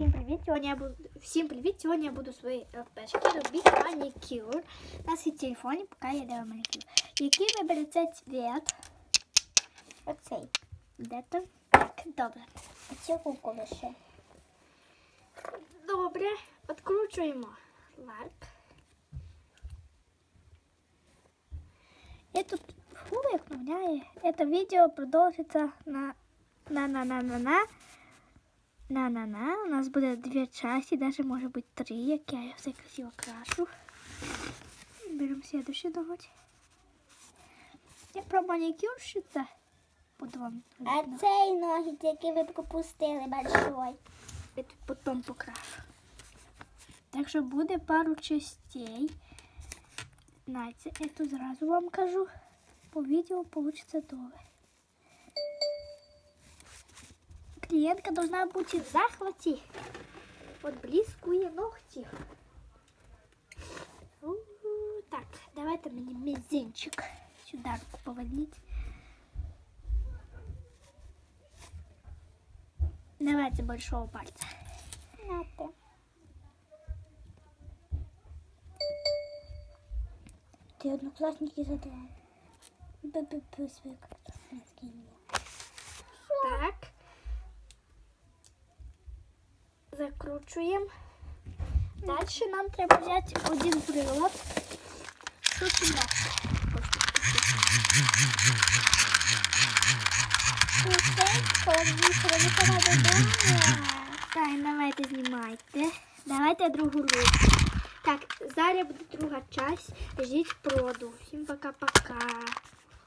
Всім привіт! Сьогодні я буду всім привіт! Сьогодні я буду свої ЛПшки робити манікюр. У нас є телефон, поки я делаю манікюр. Який виберете цвет? Оцей. Де там? Так, добре. А цю куку лише. Добре, відкручуємо ларп. І тут фу, як мовляє. Це відео продовжиться на на на на на на на на на У нас буде дві часті, навіть може бути три, як я все красиво крашу. Беремо следующий ноготь. Я про манікюр що це буду вам. А цей ногіть, який ви пропустили, большой. Я тут потом покрашу. Так що буде пару частей. Знаєте, я тут зразу вам кажу. По відео получится довго. клиентка должна быть в захвате от близкої ногті. Так, давайте мне мизинчик сюда поводить. Давайте большого пальца. Это Ты одноклассники задал. Б-б-б, свой Закручуємо. Далі нам треба взяти один прилад. Так, давайте знімайте. Давайте другу руку. Так, зараз буде друга часть. Ждіть проду. Всім пока-пока.